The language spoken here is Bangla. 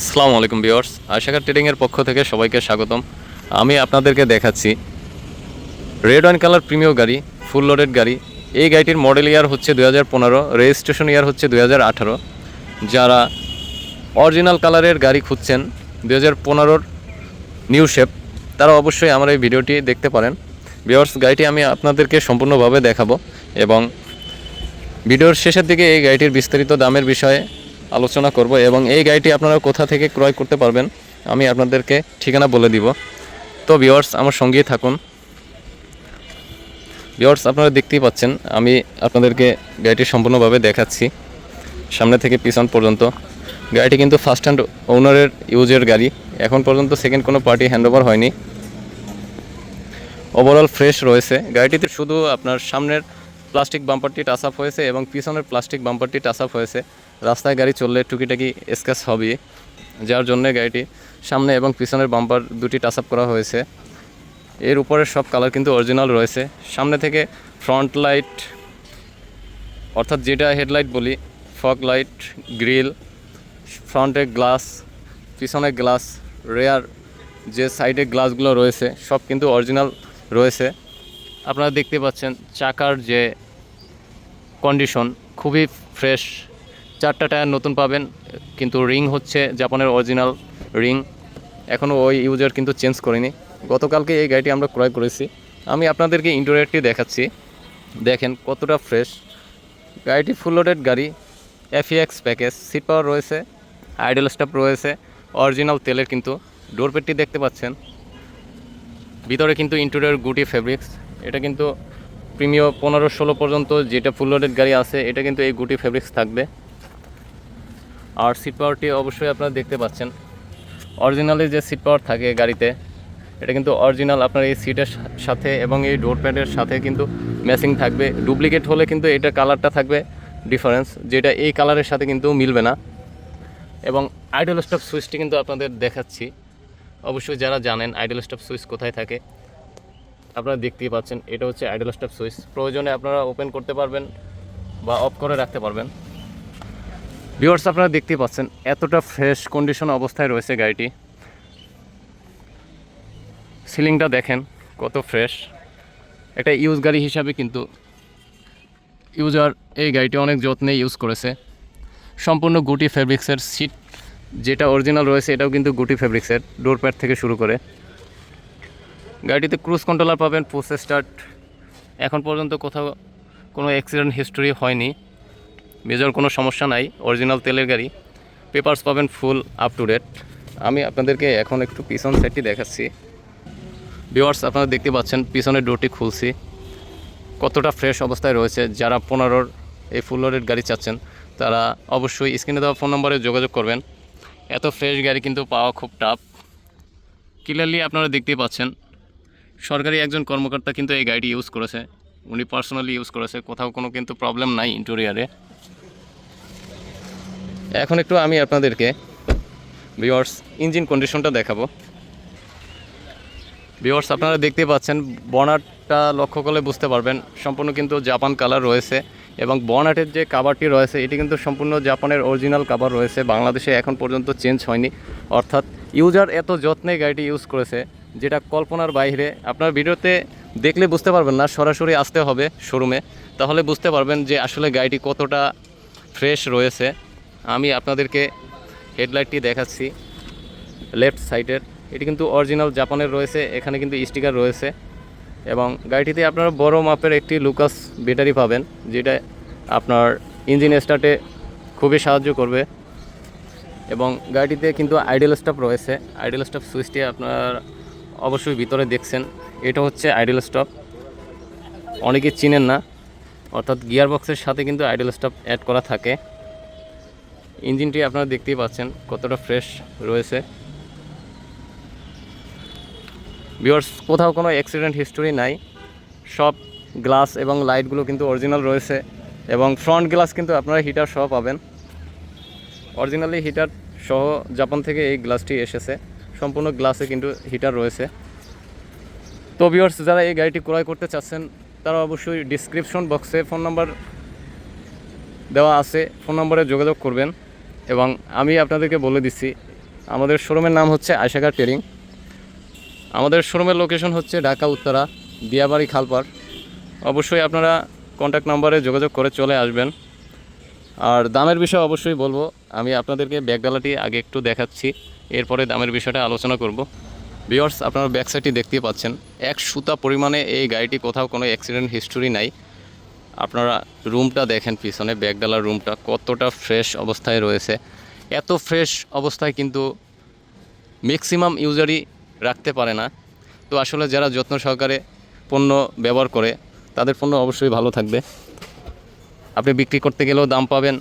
আসসালামু আলাইকুম ভিউয়ার্স আশাকার ট্রেডিংয়ের পক্ষ থেকে সবাইকে স্বাগতম। আমি আপনাদেরকে দেখাচ্ছি রেড ওয়াইন কালার প্রিমিয় গাড়ি, ফুল লোডেড গাড়ি। এই গাড়িটির মডেল ইয়ার হচ্ছে দু হাজার পনেরো, রেজিস্ট্রেশন ইয়ার হচ্ছে দু হাজার আঠারো। যারা অরিজিনাল কালারের গাড়ি খুঁজছেন দু হাজার পনেরোর নিউ শেপ, তারা অবশ্যই আমার এই ভিডিওটি দেখতে পারেন। ভিউয়ার্স, গাড়িটি আমি আপনাদেরকে সম্পূর্ণভাবে দেখাবো এবং ভিডিওর শেষের দিকে এই গাড়িটির বিস্তারিত দামের বিষয়ে আলোচনা করব এবং এই গাড়িটি আপনারা কোথা থেকে ক্রয় করতে পারবেন, আমি আপনাদেরকে ঠিকানা বলে দিব। তো ভিওয়ার্স আমার সঙ্গেই থাকুন। ভিওয়ার্স আপনারা দেখতেই পাচ্ছেন, আমি আপনাদেরকে গাড়িটি সম্পূর্ণভাবে দেখাচ্ছি। সামনে থেকে পিছন পর্যন্ত। গাড়িটি কিন্তু ফার্স্ট হ্যান্ড ওনারের ইউজের গাড়ি। এখন পর্যন্ত সেকেন্ড কোনো পার্টি হ্যান্ডওভার হয়নি। ওভারঅল ফ্রেশ রয়েছে। গাড়িটিতে শুধু আপনার সামনের প্লাস্টিক বাম্পারটি টাচ আপ হয়েছে এবং পিছনের প্লাস্টিক বাম্পারটি টাচ আপ হয়েছে। রাস্তায় গাড়ি চললে টুকিটাকি স্ক্যাচ হবে যার জন্য গাড়িটি সামনে এবং পিছনের বাম্পার দুটি টাচ আপ করা হয়েছে। এর উপরের সব কালার কিন্তু অরিজিনাল রয়েছে। সামনে থেকে ফ্রন্ট লাইট অর্থাৎ যেটা হেডলাইট বলি ফগ লাইট গ্রিল ফ্রন্টে গ্লাস পিছনে গ্লাস রেয়ার যে সাইডে গ্লাসগুলো রয়েছে, সব কিন্তু অরিজিনাল রয়েছে। আপনারা দেখতে পাচ্ছেন চাকার যে কন্ডিশন খুবই ফ্রেশ চারটা টায়ার নতুন পাবেন, কিন্তু রিং হচ্ছে জাপানের অরিজিনাল রিং। এখনও ওই ইউজার কিন্তু চেঞ্জ করিনি। গতকালকে এই গাড়িটি আমরা ক্রয় করেছি। আমি আপনাদেরকে ইন্টোরিয়ারটি দেখাচ্ছি। দেখেন কতটা ফ্রেশ গাড়িটি ফুল লোডেড গাড়ি। এফিএক্স প্যাকেজ সিট পাওয়ার রয়েছে আইডল স্টাফ রয়েছে অরিজিনাল তেলের কিন্তু। ডোর পেটটি দেখতে পাচ্ছেন। ভিতরে কিন্তু ইন্টেরিয়র গুটি ফেব্রিক্স এটা কিন্তু প্রিমিয় পনেরো ষোলো পর্যন্ত যেটা ফুল লোডেড গাড়ি আছে, এটা কিন্তু এই গুটি ফেব্রিক্স থাকবে। আর সিট পাওয়ারটি অবশ্যই আপনারা দেখতে পাচ্ছেন। অরিজিনালি যে সিট পাওয়ার থাকে গাড়িতে, এটা কিন্তু অরিজিনাল আপনার এই সিটের সাথে এবং এই ডোর প্যাডের সাথে কিন্তু ম্যাচিং থাকবে। ডুপ্লিকেট হলে কিন্তু এটা কালারটা থাকবে ডিফারেন্স যেটা এই কালারের সাথে কিন্তু মিলবে না। এবং আইডল স্টপ সুইচটি কিন্তু আপনাদের দেখাচ্ছি। অবশ্যই যারা জানেন আইডল স্টপ সুইচ কোথায় থাকে, আপনারা দেখতেই পাচ্ছেন এটা হচ্ছে আইডল স্টপ সুইচ প্রয়োজনে আপনারা ওপেন করতে পারবেন বা অফ করে রাখতে পারবেন। ভিউয়ার্স আপনারা দেখতেই পাচ্ছেন, এতটা ফ্রেশ কন্ডিশন অবস্থায় রয়েছে গাড়িটি। সিলিংটা দেখেন, কত ফ্রেশ একটা ইউজ গাড়ি হিসাবে কিন্তু ইউজার এই গাড়িটি অনেক যত্নে ইউজ করেছে। সম্পূর্ণ গুটি ফেব্রিক্সের সিট যেটা অরিজিনাল রয়েছে, এটাও কিন্তু গুটি ফেব্রিক্সের ডোর প্যাড থেকে শুরু করে। গাড়িটিতে ক্রুজ কন্ট্রোলার পাবেন পোস্ট স্টার্ট এখন পর্যন্ত কোথাও কোনো অ্যাক্সিডেন্ট হিস্টোরি হয়নি। মেজর কোনো সমস্যা নাই অরিজিনাল তেলের গাড়ি। পেপারস পাবেন ফুল আপ টু ডেট আমি আপনাদেরকে এখন একটু পিছন সাইডটি দেখাচ্ছি। ভিওয়ার্স আপনারা দেখতে পাচ্ছেন, পিছনের ডোরটি খুলছি। কতটা ফ্রেশ অবস্থায় রয়েছে, যারা পনেরোর, এই ফুল লোডেড গাড়ি চাচ্ছেন, তারা অবশ্যই স্ক্রিনে দেওয়া ফোন নম্বরে যোগাযোগ করবেন। এত ফ্রেশ গাড়ি কিন্তু পাওয়া খুব টাফ ক্লিয়ারলি আপনারা দেখতেই পাচ্ছেন, সরকারি একজন কর্মকর্তা কিন্তু এই গাড়িটি ইউজ করেছে। উনি পার্সোনালি ইউজ করেছে, কোথাও কোনো কিন্তু প্রবলেম নাই ইন্টেরিয়ারে এখন একটু আমি আপনাদেরকে বিওয়ার্স ইঞ্জিন কন্ডিশনটা দেখাবো। বিওয়ার্স আপনারা দেখতে পাচ্ছেন বনাটটা লক্ষ্য করলে বুঝতে পারবেন, সম্পূর্ণ কিন্তু জাপান কালার রয়েছে এবং বনাটের যে কাভারটি রয়েছে, এটি কিন্তু সম্পূর্ণ জাপানের অরিজিনাল কাভার রয়েছে। বাংলাদেশে এখন পর্যন্ত চেঞ্জ হয়নি। অর্থাৎ ইউজার এত যত্নে গাড়িটি ইউজ করেছে, যেটা কল্পনার বাইরে, আপনার ভিডিওতে দেখলে বুঝতে পারবেন না, সরাসরি আসতে হবে শোরুমে তাহলে বুঝতে পারবেন যে আসলে গাড়িটি কতটা ফ্রেশ রয়েছে। আমি আপনাদেরকে হেডলাইটটি দেখাচ্ছি লেফট সাইডের এটি কিন্তু অরিজিনাল জাপানের রয়েছে, এখানে কিন্তু স্টিকার রয়েছে। এবং গাড়িটিতে আপনারা বড় মাপের একটি লুকাস ব্যাটারি পাবেন, যেটা আপনার ইঞ্জিন স্টার্টে খুবই সাহায্য করবে। এবং গাড়িটিতে কিন্তু আইডেল স্টপ রয়েছে। আইডেল স্টপ সুইচটি আপনার অবশ্যই ভিতরে দেখছেন, এটা হচ্ছে আইডেল স্টপ অনেকে চিনেন না, অর্থাৎ গিয়ার বক্সের সাথে কিন্তু আইডেল স্টপ অ্যাড করা থাকে। ইঞ্জিনটি আপনারা দেখতেই পাচ্ছেন কতটা ফ্রেশ রয়েছে। ভিওর্স কোথাও কোনো অ্যাক্সিডেন্ট হিস্টোরি নাই। সব গ্লাস এবং লাইটগুলো কিন্তু অরিজিনাল রয়েছে এবং ফ্রন্ট গ্লাস কিন্তু আপনারা হিটার সহ পাবেন। অরিজিনালি হিটার সহ জাপান থেকে এই গ্লাসটি এসেছে। সম্পূর্ণ গ্লাসে কিন্তু হিটার রয়েছে। তো ভিওর্স যারা এই গাড়িটি ক্রয় করতে চাচ্ছেন, তারা অবশ্যই ডিসক্রিপশন বক্সে ফোন নাম্বার দেওয়া আছে। ফোন নম্বরে যোগাযোগ করবেন। এবং আমি আপনাদেরকে বলে দিচ্ছি, আমাদের শোরুমের নাম হচ্ছে আয়সাগার টেরিং আমাদের শোরুমের লোকেশন হচ্ছে ঢাকা, উত্তরা দিয়াবাড়ি খালপাড় অবশ্যই আপনারা কন্ট্যাক্ট নাম্বারে যোগাযোগ করে চলে আসবেন। আর দামের বিষয়ে অবশ্যই বলব, আমি আপনাদেরকে ব্যাগডালাটি আগে একটু দেখাচ্ছি, এরপরে দামের বিষয়টা আলোচনা করব। বিয়ার্স আপনারা ব্যাক সাইডটি দেখতেই পাচ্ছেন, এক সুতা পরিমাণে এই গাড়িটি কোথাও কোনো অ্যাক্সিডেন্ট হিস্টোরি নাই। আপনারা রুমটা দেখেন পিছনে ব্যাগডালার রুমটা কতটা ফ্রেশ অবস্থায় রয়েছে। এত ফ্রেশ অবস্থায় কিন্তু ম্যাক্সিমাম ইউজারই রাখতে পারে না। তো আসলে যারা যত্ন সহকারে পণ্য ব্যবহার করে, তাদের পণ্য অবশ্যই ভালো থাকবে। আপনি বিক্রি করতে গেলেও দাম পাবেন।